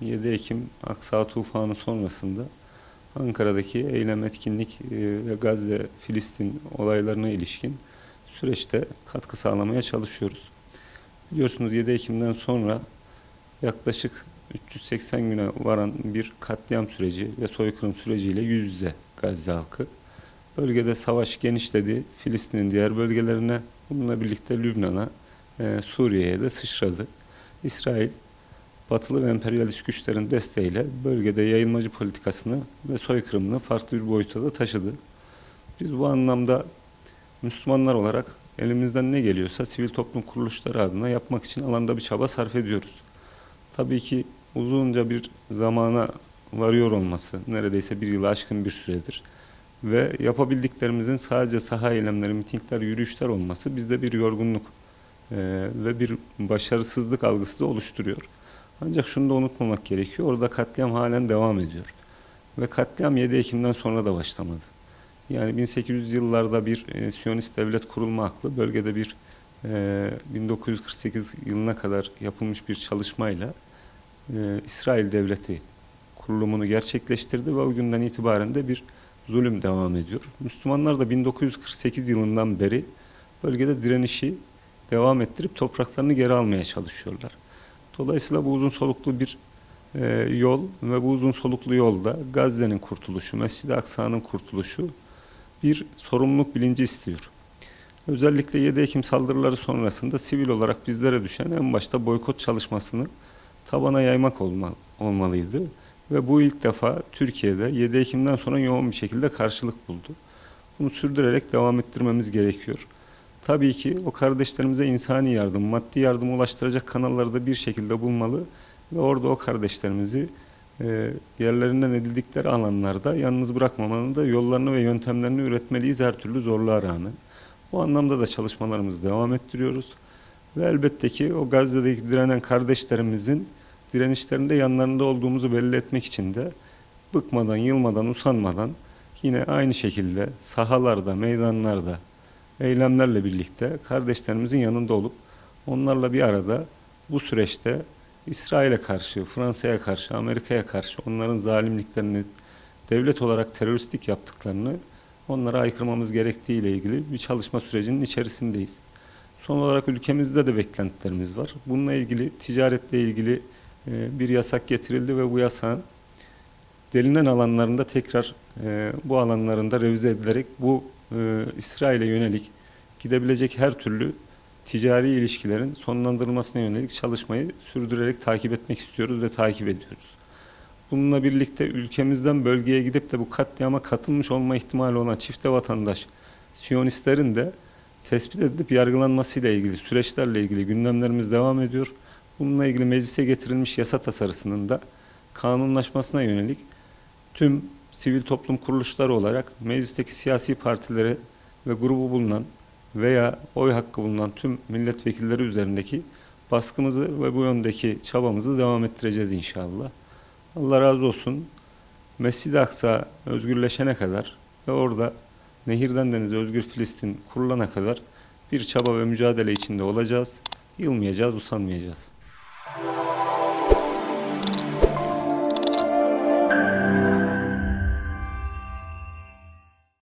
7 Ekim Aksa tufanı sonrasında Ankara'daki eylem etkinlik e, ve Gazze Filistin olaylarına ilişkin süreçte katkı sağlamaya çalışıyoruz. Biliyorsunuz 7 Ekim'den sonra yaklaşık 380 güne varan bir katliam süreci ve soykırım süreciyle yüz yüze Gazze halkı. Bölgede savaş genişledi. Filistin'in diğer bölgelerine, bununla birlikte Lübnan'a, e, Suriye'ye de sıçradı. İsrail, batılı ve emperyalist güçlerin desteğiyle bölgede yayılmacı politikasını ve soykırımını farklı bir boyuta da taşıdı. Biz bu anlamda Müslümanlar olarak elimizden ne geliyorsa sivil toplum kuruluşları adına yapmak için alanda bir çaba sarf ediyoruz. Tabii ki uzunca bir zamana varıyor olması, neredeyse bir yılı aşkın bir süredir ve yapabildiklerimizin sadece saha eylemleri, mitingler, yürüyüşler olması bizde bir yorgunluk ve bir başarısızlık algısı da oluşturuyor. Ancak şunu da unutmamak gerekiyor, orada katliam halen devam ediyor. Ve katliam 7 Ekim'den sonra da başlamadı. Yani 1800 yıllarda bir e, Siyonist devlet kurulma aklı bölgede bir e, 1948 yılına kadar yapılmış bir çalışmayla e, İsrail devleti kurulumunu gerçekleştirdi ve o günden itibaren de bir zulüm devam ediyor. Müslümanlar da 1948 yılından beri bölgede direnişi devam ettirip topraklarını geri almaya çalışıyorlar. Dolayısıyla bu uzun soluklu bir e, yol ve bu uzun soluklu yolda Gazze'nin kurtuluşu, Mescid-i Aksa'nın kurtuluşu bir sorumluluk bilinci istiyor. Özellikle 7 Ekim saldırıları sonrasında sivil olarak bizlere düşen en başta boykot çalışmasını tabana yaymak olma, olmalıydı. Ve bu ilk defa Türkiye'de 7 Ekim'den sonra yoğun bir şekilde karşılık buldu. Bunu sürdürerek devam ettirmemiz gerekiyor. Tabii ki o kardeşlerimize insani yardım, maddi yardım ulaştıracak kanalları da bir şekilde bulmalı ve orada o kardeşlerimizi e, yerlerinden edildikleri alanlarda yalnız bırakmamanın da yollarını ve yöntemlerini üretmeliyiz her türlü zorluğa rağmen. Bu anlamda da çalışmalarımızı devam ettiriyoruz. Ve elbette ki o Gazze'deki direnen kardeşlerimizin direnişlerinde yanlarında olduğumuzu belli etmek için de bıkmadan, yılmadan, usanmadan yine aynı şekilde sahalarda, meydanlarda eylemlerle birlikte kardeşlerimizin yanında olup onlarla bir arada bu süreçte İsrail'e karşı, Fransa'ya karşı, Amerika'ya karşı onların zalimliklerini, devlet olarak teröristlik yaptıklarını onlara aykırmamız gerektiği ile ilgili bir çalışma sürecinin içerisindeyiz. Son olarak ülkemizde de beklentilerimiz var. Bununla ilgili ticaretle ilgili e, bir yasak getirildi ve bu yasağın delinen alanlarında tekrar e, bu alanlarında revize edilerek bu e, İsrail'e yönelik gidebilecek her türlü ticari ilişkilerin sonlandırılmasına yönelik çalışmayı sürdürerek takip etmek istiyoruz ve takip ediyoruz. Bununla birlikte ülkemizden bölgeye gidip de bu katliama katılmış olma ihtimali olan çifte vatandaş Siyonistlerin de tespit edilip yargılanmasıyla ilgili süreçlerle ilgili gündemlerimiz devam ediyor. Bununla ilgili meclise getirilmiş yasa tasarısının da kanunlaşmasına yönelik tüm sivil toplum kuruluşları olarak meclisteki siyasi partilere ve grubu bulunan veya oy hakkı bulunan tüm milletvekilleri üzerindeki baskımızı ve bu yöndeki çabamızı devam ettireceğiz inşallah. Allah razı olsun. Mescid-i Aksa özgürleşene kadar ve orada nehirden denize özgür Filistin kurulana kadar bir çaba ve mücadele içinde olacağız. Yılmayacağız, usanmayacağız.